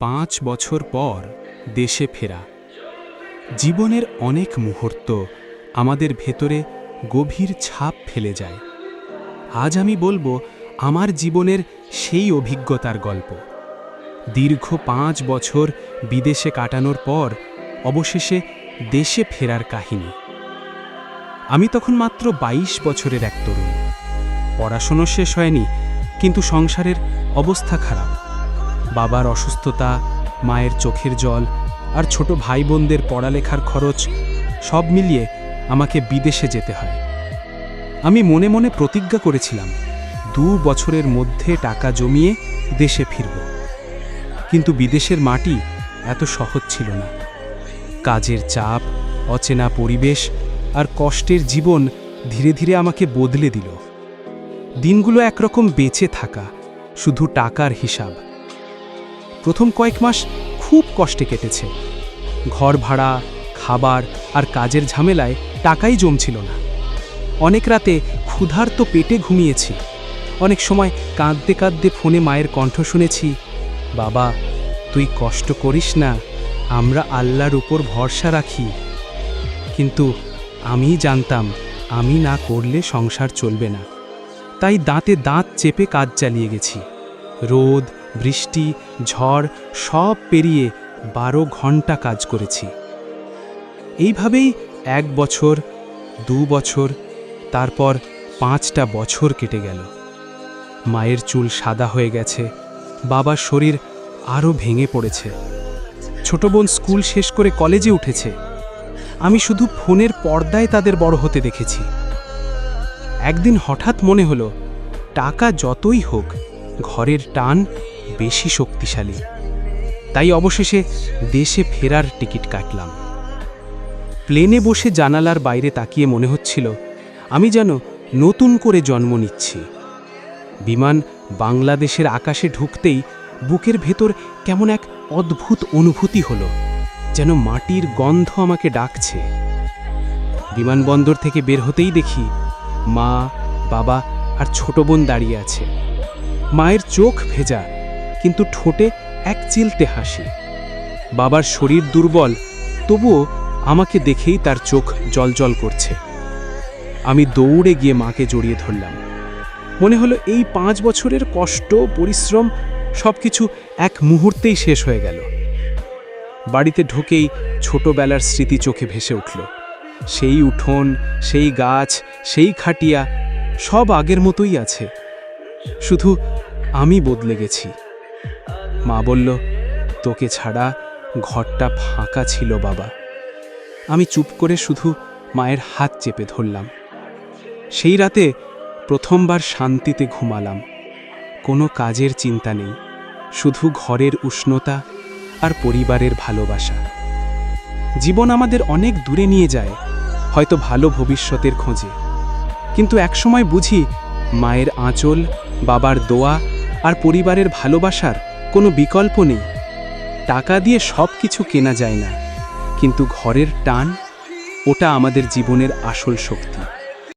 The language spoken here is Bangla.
পাঁচ বছর পর দেশে ফেরা। জীবনের অনেক মুহূর্ত আমাদের ভেতরে গভীর ছাপ ফেলে যায়। আজ আমি বলব আমার জীবনের সেই অভিজ্ঞতার গল্প। দীর্ঘ পাঁচ বছর বিদেশে কাটানোর পর অবশেষে দেশে ফেরার কাহিনী। আমি তখন মাত্র ২২ বছরের এক তরুণ। পড়াশুনো শেষ হয়নি, কিন্তু সংসারের অবস্থা খারাপ। বাবার অসুস্থতা, মায়ের চোখের জল আর ছোট ভাই বোনদের পড়ালেখার খরচ সব মিলিয়ে আমাকে বিদেশে যেতে হয়। আমি মনে মনে প্রতিজ্ঞা করেছিলাম, দু বছরের মধ্যে টাকা জমিয়ে দেশে ফিরব। কিন্তু বিদেশের মাটি এত সহজ ছিল না। কাজের চাপ, অচেনা পরিবেশ আর কষ্টের জীবন ধীরে ধীরে আমাকে বদলে দিল। দিনগুলো একরকম বেঁচে থাকা, শুধু টাকার হিসাব। প্রথম কয়েক মাস খুব কষ্টে কেটেছে। ঘর ভাড়া, খাবার আর কাজের ঝামেলায় টাকাই জমছিল না। অনেক রাতে ক্ষুধার্ত পেটে ঘুমিয়েছি। অনেক সময় কাঁদতে কাঁদতে ফোনে মায়ের কণ্ঠ শুনেছি, বাবা, তুই কষ্ট করিস না, আমরা আল্লাহর উপর ভরসা রাখি। কিন্তু আমি জানতাম, আমি না করলে সংসার চলবে না। তাই দাঁতে দাঁত চেপে কাজ চালিয়ে গেছি। রোদ বৃষ্টি, ঝড় সব পেরিয়ে বারো ঘণ্টা কাজ করেছি। এইভাবেই এক বছর, দু বছর, তারপর পাঁচটা বছর কেটে গেল। মায়ের চুল সাদা হয়ে গেছে, বাবার শরীর আরও ভেঙে পড়েছে। ছোট বোন স্কুল শেষ করে কলেজে উঠেছে। আমি শুধু ফোনের পর্দায় তাদের বড় হতে দেখেছি। একদিন হঠাৎ মনে হলো, টাকা যতই হোক, ঘরের টান বেশি শক্তিশালী। তাই অবশেষে দেশে ফেরার টিকিট কাটলাম। প্লেনে বসে জানালার বাইরে তাকিয়ে মনে হচ্ছিল, আমি যেন নতুন করে জন্ম নিচ্ছি। বিমান বাংলাদেশের আকাশে ঢুকতেই বুকের ভেতর কেমন এক অদ্ভুত অনুভূতি হলো, যেন মাটির গন্ধ আমাকে ডাকছে। বিমানবন্দর থেকে বের হতেই দেখি মা, বাবা আর ছোট বোন দাঁড়িয়ে আছে। মায়ের চোখ ভেজা কিন্তু ঠোঁটে এক চিলতে হাসি। বাবার শরীর দুর্বল, তবুও আমাকে দেখেই তার চোখ জলজল করছে। আমি দৌড়ে গিয়ে মাকে জড়িয়ে ধরলাম। মনে হলো এই পাঁচ বছরের কষ্ট, পরিশ্রম, সবকিছু এক মুহূর্তেই শেষ হয়ে গেল। বাড়িতে ঢুকেই ছোটবেলার স্মৃতি চোখে ভেসে উঠল। সেই উঠোন, সেই গাছ, সেই খাটিয়া, সব আগের মতোই আছে। শুধু আমি বদলে গেছি। মা বলল, তোকে ছাড়া ঘরটা ফাঁকা ছিল বাবা। আমি চুপ করে শুধু মায়ের হাত চেপে ধরলাম। সেই রাতে প্রথমবার শান্তিতে ঘুমালাম। কোনো কাজের চিন্তা নেই, শুধু ঘরের উষ্ণতা আর পরিবারের ভালোবাসা। জীবন আমাদের অনেক দূরে নিয়ে যায়, হয়তো ভালো ভবিষ্যতের খোঁজে। কিন্তু একসময় বুঝি মায়ের আঁচল, বাবার দোয়া আর পরিবারের ভালোবাসার কোনো বিকল্প নেই। টাকা দিয়ে সব কিছু কেনা যায় না। কিন্তু ঘরের টান, ওটা আমাদের জীবনের আসল শক্তি।